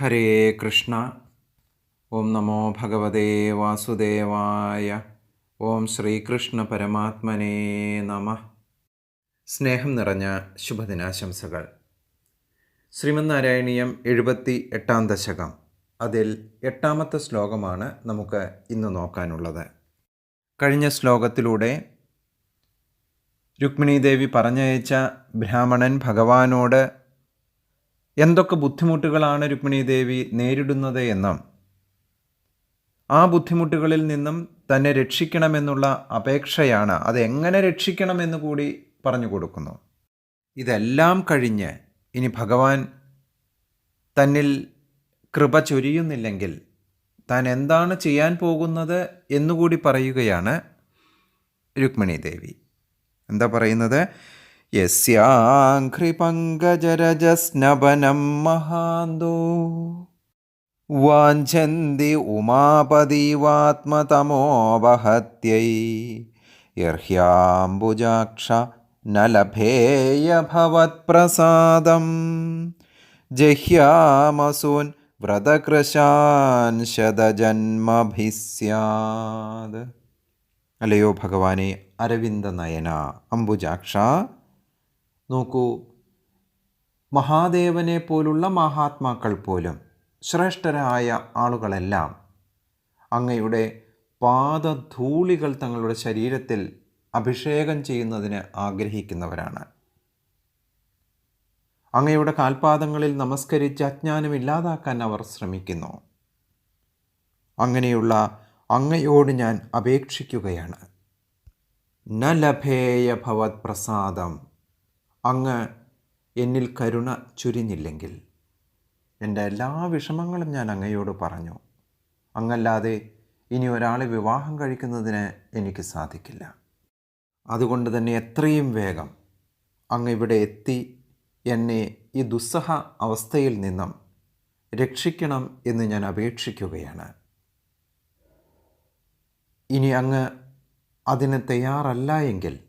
ഹരേ കൃഷ്ണ ഓം നമോ ഭഗവതേ വാസുദേവായ ഓം ശ്രീകൃഷ്ണ പരമാത്മനേ നമ സ്നേഹം നിറഞ്ഞ ശുഭദിനാശംസകൾ. ശ്രീമന്നാരായണീയം എഴുപത്തി എട്ടാം ദശകം. അതിൽ എട്ടാമത്തെ ശ്ലോകമാണ് നമുക്ക് ഇന്ന് നോക്കാനുള്ളത്. കഴിഞ്ഞ ശ്ലോകത്തിലൂടെ രുക്മിണീദേവി പറഞ്ഞയച്ച ബ്രാഹ്മണൻ ഭഗവാനോട് എന്തൊക്കെ ബുദ്ധിമുട്ടുകളാണ് രുക്മിണി ദേവി നേരിടുന്നത് എന്നും ആ ബുദ്ധിമുട്ടുകളിൽ നിന്നും തന്നെ രക്ഷിക്കണമെന്നുള്ള അപേക്ഷയാണ് അതെങ്ങനെ രക്ഷിക്കണമെന്ന് കൂടി പറഞ്ഞു കൊടുക്കുന്നു. ഇതെല്ലാം കഴിഞ്ഞ് ഇനി ഭഗവാൻ തന്നിൽ കൃപ ചൊരിയുന്നില്ലെങ്കിൽ താൻ എന്താണ് ചെയ്യാൻ പോകുന്നത് എന്നുകൂടി പറയുകയാണ് രുക്മിണി ദേവി. എന്താ പറയുന്നത്? യസ്യാഘ്രിപങ്കജരജസ്നപനം മഹാന്തോ. വാഞ്ചന്തി ഉമാപദീവാത്മതമോപഹത്यै യർഹ്യാംബുജാക്ഷ ന ലഭേയഭവത്പ്രസാദം ജഹ്യാമസൂൻ വ്രതകൃശാൻ ശതജന്മഭിസ്യാത്. അല്ലയോ ഭഗവാനെ അരവിന്ദനയന അംബുജാക്ഷ നോക്കൂ. മഹാദേവനെ പോലുള്ള മഹാത്മാക്കൾ പോലും ശ്രേഷ്ഠരായ ആളുകളെല്ലാം അങ്ങയുടെ പാദധൂളികൾ തങ്ങളുടെ ശരീരത്തിൽ അഭിഷേകം ചെയ്യുന്നതിന് ആഗ്രഹിക്കുന്നവരാണ്. അങ്ങയുടെ കാൽപാദങ്ങളിൽ നമസ്കരിച്ച് അജ്ഞാനം ഇല്ലാതാക്കാൻ അവർ ശ്രമിക്കുന്നു. അങ്ങനെയുള്ള അങ്ങയോട് ഞാൻ അപേക്ഷിക്കുകയാണ്. ന ലഭേയ ഭവത് പ്രസാദം. അങ്ങ് എന്നിൽ കരുണ ചുരിഞ്ഞില്ലെങ്കിൽ. എന്റെ എല്ലാ വിഷമങ്ങളും ഞാൻ അങ്ങയോട് പറഞ്ഞു. അങ്ങല്ലാതെ ഇനി ഒരാളെ വിവാഹം കഴിക്കുന്നതിന് എനിക്ക് സാധിക്കില്ല. അതുകൊണ്ട് തന്നെ എത്രയും വേഗം അങ്ങ് ഇവിടെ എത്തി എന്നെ ഈ ദുസ്സഹ അവസ്ഥയിൽ നിന്നും രക്ഷിക്കണം എന്ന് ഞാൻ അപേക്ഷിക്കുകയാണ്. ഇനി അങ്ങ് അതിന് തയ്യാറല്ല എങ്കിൽ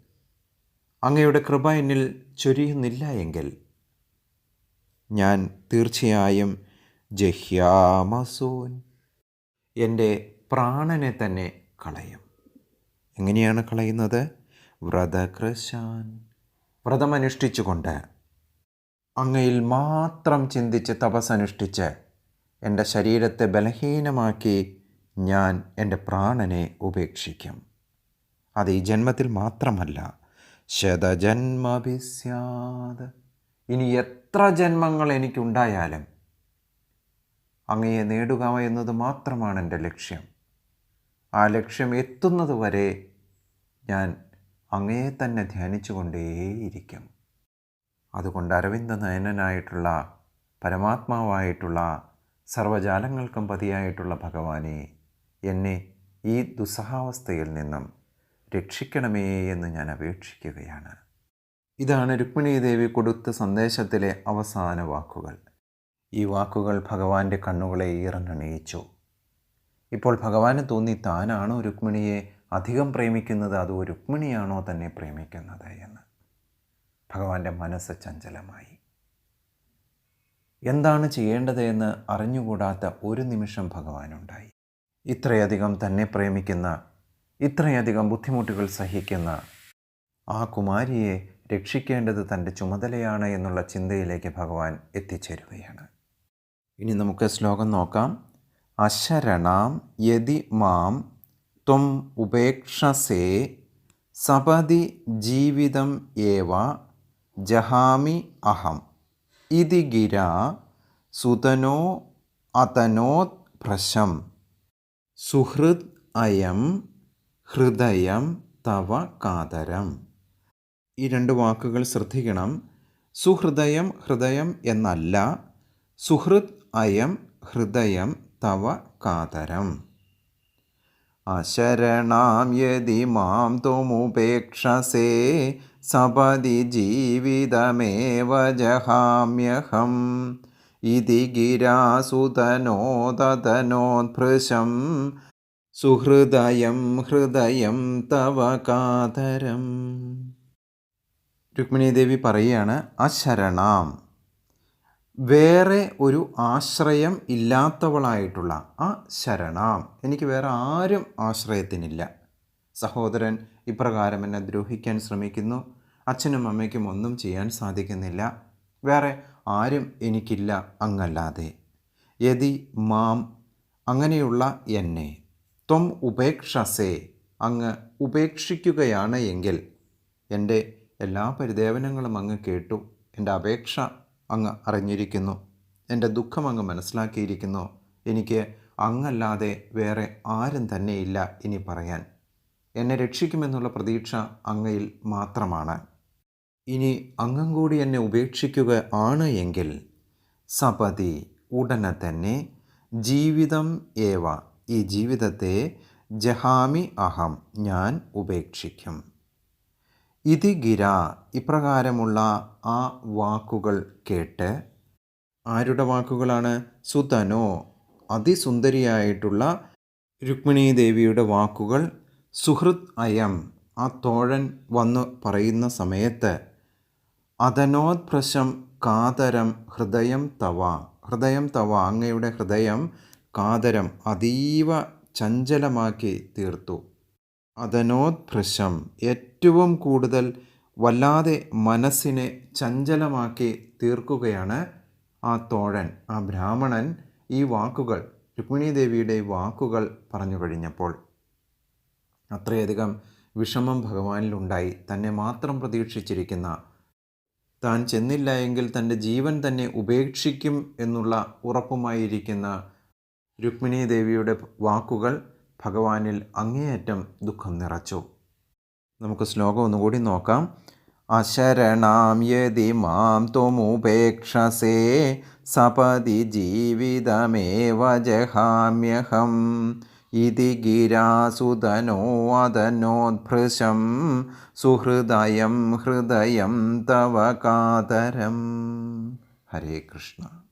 അങ്ങയുടെ കൃപ എന്നിൽ ചൊരിയുന്നില്ല എങ്കിൽ ഞാൻ തീർച്ചയായും ജഹ്യാമസൂൻ. എന്റെ പ്രാണനെ തന്നെ കളയും. എങ്ങനെയാണ് കളയുന്നത്? വ്രതകൃശാൻ. വ്രതമനുഷ്ഠിച്ചുകൊണ്ട് അങ്ങയിൽ മാത്രം ചിന്തിച്ച് തപസ്സനുഷ്ഠിച്ച് എന്റെ ശരീരത്തെ ബലഹീനമാക്കി ഞാൻ എന്റെ പ്രാണനെ ഉപേക്ഷിക്കും. അത് ഈ ജന്മത്തിൽ മാത്രമല്ല ശതജന്മഭിസ്യാത്. ഇനി എത്ര ജന്മങ്ങൾ എനിക്കുണ്ടായാലും അങ്ങയെ നേടുക എന്നത് മാത്രമാണ് എന്റെ ലക്ഷ്യം. ആ ലക്ഷ്യം എത്തുന്നത് വരെ ഞാൻ അങ്ങയെ തന്നെ ധ്യാനിച്ചുകൊണ്ടേയിരിക്കും. അതുകൊണ്ട് അരവിന്ദ നയനനായിട്ടുള്ള പരമാത്മാവായിട്ടുള്ള സർവജാലങ്ങൾക്കും പതിയായിട്ടുള്ള ഭഗവാനെ എന്നെ ഈ ദുസ്സഹാവസ്ഥയിൽ നിന്നും രക്ഷിക്കണമേ എന്ന് ഞാൻ അപേക്ഷിക്കുകയാണ്. ഇതാണ് രുക്മിണി ദേവി കൊടുത്ത സന്ദേശത്തിലെ അവസാന വാക്കുകൾ. ഈ വാക്കുകൾ ഭഗവാന്റെ കണ്ണുകളെ ഈറനണിയിച്ചു. ഇപ്പോൾ ഭഗവാന് തോന്നി താനാണോ രുക്മിണിയെ അധികം പ്രേമിക്കുന്നത് അതോ രുക്മിണിയാണോ തന്നെ പ്രേമിക്കുന്നത് എന്ന്. ഭഗവാന്റെ മനസ്സ് ചഞ്ചലമായി. എന്താണ് ചെയ്യേണ്ടതെന്ന് അറിഞ്ഞുകൂടാത്ത ഒരു നിമിഷം ഭഗവാനുണ്ടായി. ഇത്രയധികം തന്നെ പ്രേമിക്കുന്ന ഇത്രയധികം ബുദ്ധിമുട്ടുകൾ സഹിക്കുന്ന ആ കുമാരിയെ രക്ഷിക്കേണ്ടത് തന്റെ ചുമതലയാണ് എന്നുള്ള ചിന്തയിലേക്ക് ഭഗവാൻ എത്തിച്ചേരുകയാണ്. ഇനി നമുക്ക് ശ്ലോകം നോക്കാം. അശരണാം യതി മാം ത്വം ഉപേക്ഷസേ സപതി ജീവിതം ഏവ ജഹാമി അഹം. ഇതി ഗിര സുതനോ അതനോത് ഭ്രശം. സുഹൃദ് അയം ഹൃദയം തവ കാതരം. ഈ രണ്ട് വാക്കുകൾ ശ്രദ്ധിക്കണം. സുഹൃദയം ഹൃദയം എന്നല്ല സുഹൃദ് അയം ഹൃദയം തവ കാതരം. അശരണാം യതി മാം ത്വമുപേക്ഷസേ സപതി ജീവിതമേവ ജഹാമ്യഹം. ഇതി ഗിരാസുതനോദതനോദ്ഭൃശം സുഹൃദയം ഹൃദയം തവ കാതരം. രുക്മിണി ദേവി പറയുകയാണ് അശരണാം വേറെ ഒരു ആശ്രയം ഇല്ലാത്തവളായിട്ടുള്ള ആ ശരണാം. എനിക്ക് വേറെ ആരും ആശ്രയത്തിനില്ല. സഹോദരൻ ഇപ്രകാരം എന്നെ ദ്രോഹിക്കാൻ ശ്രമിക്കുന്നു. അച്ഛനും അമ്മയ്ക്കും ഒന്നും ചെയ്യാൻ സാധിക്കുന്നില്ല. വേറെ ആരും എനിക്കില്ല അങ്ങല്ലാതെ. യതി മാം അങ്ങനെയുള്ള എന്നെ. ത്വം ഉപേക്ഷസേ അങ്ങ് ഉപേക്ഷിക്കുകയാണ് എങ്കിൽ എന്റെ എല്ലാ പരിദേവനങ്ങളും അങ്ങ് കേട്ടു എന്റെ അപേക്ഷ അങ്ങ് അറിഞ്ഞിരിക്കുന്നു എന്റെ ദുഃഖം അങ്ങ് മനസ്സിലാക്കിയിരിക്കുന്നു എനിക്ക് അങ്ങല്ലാതെ വേറെ ആരും തന്നെയില്ല ഇനി പറയാൻ. എന്നെ രക്ഷിക്കുമെന്നുള്ള പ്രതീക്ഷ അങ്ങയിൽ മാത്രമാണ്. ഇനി അങ്ങം കൂടി എന്നെ ഉപേക്ഷിക്കുക ആണ് എങ്കിൽ സപതി ഉടനെ തന്നെ ജീവിതം ഏവ ഈ ജീവിതത്തെ ജഹാമി അഹം ഞാൻ ഉപേക്ഷിക്കും. ഇതി ഗിര ഇപ്രകാരമുള്ള ആ വാക്കുകൾ കേട്ട് ആരുടെ വാക്കുകളാണ്? സുതനോ അതിസുന്ദരിയായിട്ടുള്ള രുക്മിണീ ദേവിയുടെ വാക്കുകൾ സുഹൃത് അയം ആ തോഴൻ വന്ന് പറയുന്ന സമയത്ത് അതനോത്പ്രശം കാതരം ഹൃദയം തവ ഹൃദയം തവ അങ്ങയുടെ ഹൃദയം കാതരം അതീവ ചഞ്ചലമാക്കി തീർത്തു. അതനോത്ഭൃശം ഏറ്റവും കൂടുതൽ വല്ലാതെ മനസ്സിനെ ചഞ്ചലമാക്കി തീർക്കുകയാണ് ആ തോഴൻ ആ ബ്രാഹ്മണൻ ഈ വാക്കുകൾ രുക്മിണി ദേവിയുടെ വാക്കുകൾ പറഞ്ഞു കഴിഞ്ഞപ്പോൾ. അത്രയധികം വിഷമം ഭഗവാനിലുണ്ടായി തന്നെ മാത്രം പ്രതീക്ഷിച്ചിരിക്കുന്ന താൻ ചെന്നില്ല എങ്കിൽ തന്റെ ജീവൻ തന്നെ ഉപേക്ഷിക്കും എന്നുള്ള ഉറപ്പുമായിരിക്കുന്ന രുക്മിണി ദേവിയുടെ വാക്കുകൾ ഭഗവാനിൽ അങ്ങേയറ്റം ദുഃഖം നിറച്ചു. നമുക്ക് ശ്ലോകം ഒന്നുകൂടി നോക്കാം. അശരണാം യതി മാം ത്വമുപേക്ഷസേ സപതി ജീവിതമേവ ജഹാമ്യഹം. ഇതി ഗിരാസുതനോ അതനോദ്ഭൃശം സുഹൃദയം ഹൃദയം തവ കാതരം. ഹരേ കൃഷ്ണ.